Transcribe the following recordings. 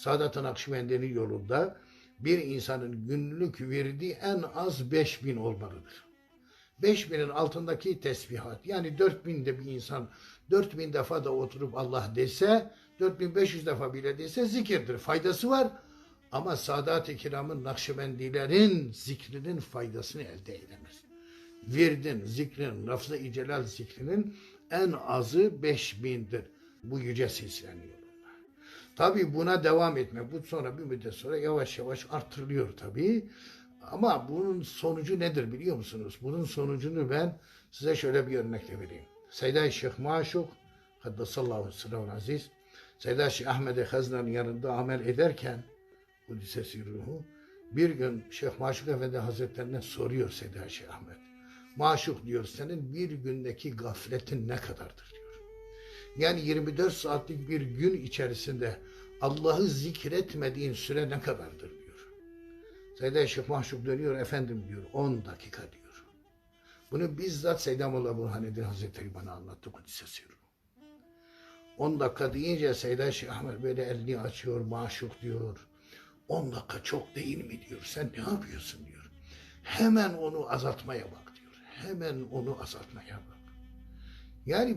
Sadat-ı Nakşibendi'nin yolunda bir insanın günlük verdiği en az 5000 olmalıdır. 5000'in altındaki tesbihat yani 4000'de bir insan 4000 defa da oturup Allah dese 4500 defa bile dese zikirdir. Faydası var ama Sadat-ı Kiram'ın Nakşibendilerin zikrinin faydasını elde edemez. Virdin, zikrin, lafz-ı celal zikrinin en azı 5000'dir. Bu yüce silsilenin yolunda. Tabi buna devam etme. Bu sonra bir müddet sonra yavaş yavaş artırılıyor tabi. Ama bunun sonucu nedir biliyor musunuz? Bunun sonucunu ben size şöyle bir örnekle vereyim. Seyda Şeyh Maşuk, Haddasallahu sırrı aziz, Seyda Şeyh Ahmet-i Hazna'nın yanında amel ederken, Kudüs'e ruhu, bir gün Şeyh Maşuk Efendi Hazretlerine soruyor Seyda Şeyh Ahmet. Maşuk diyor senin bir gündeki gafletin ne kadardır. Yani 24 saatlik bir gün içerisinde Allah'ı zikretmediğin süre ne kadardır diyor. Seyda Şeyh Mahşuk dönüyor efendim diyor 10 dakika diyor. Bunu bizzat Seydamullah Burhaneddin Hazretleri bana anlattı Kudüs'e sirru. 10 dakika deyince Seyda Şeyh Ahmet böyle elini açıyor maşuk diyor. 10 dakika çok değil mi diyor. Sen ne yapıyorsun diyor. Hemen onu azaltmaya bak diyor. Hemen onu azaltmaya bak. Yani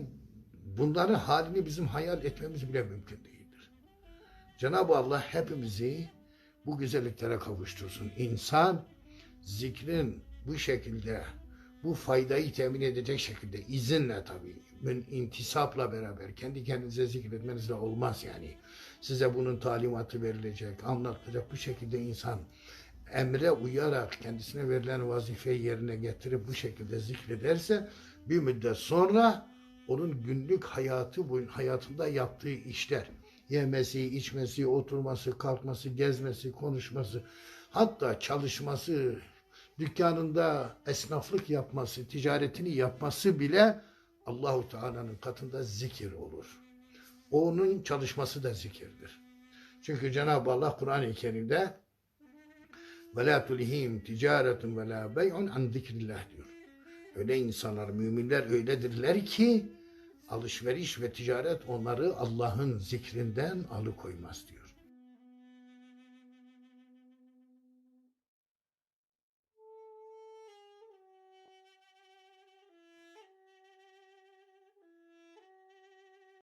bunların halini bizim hayal etmemiz bile mümkün değildir. Cenab-ı Allah hepimizi bu güzelliklere kavuştursun. İnsan zikrin bu şekilde bu faydayı temin edecek şekilde izinle tabii intisapla beraber kendi kendinize zikretmenizle olmaz yani. Size bunun talimatı verilecek, anlatılacak bu şekilde insan emre uyarak kendisine verilen vazifeyi yerine getirip bu şekilde zikrederse bir müddet sonra onun günlük hayatı boyun hayatında yaptığı işler yemesi, içmesi, oturması, kalkması, gezmesi, konuşması hatta çalışması, dükkanında esnaflık yapması, ticaretini yapması bile Allahu Teala'nın katında zikir olur. Onun çalışması da zikirdir. Çünkü Cenab-ı Allah Kur'an-ı Kerim'de ve la tulihim ticaretun ve la bey'un an zikrillah diyor. Öyle insanlar, müminler öyledirler ki alışveriş ve ticaret onları Allah'ın zikrinden alıkoymaz diyor.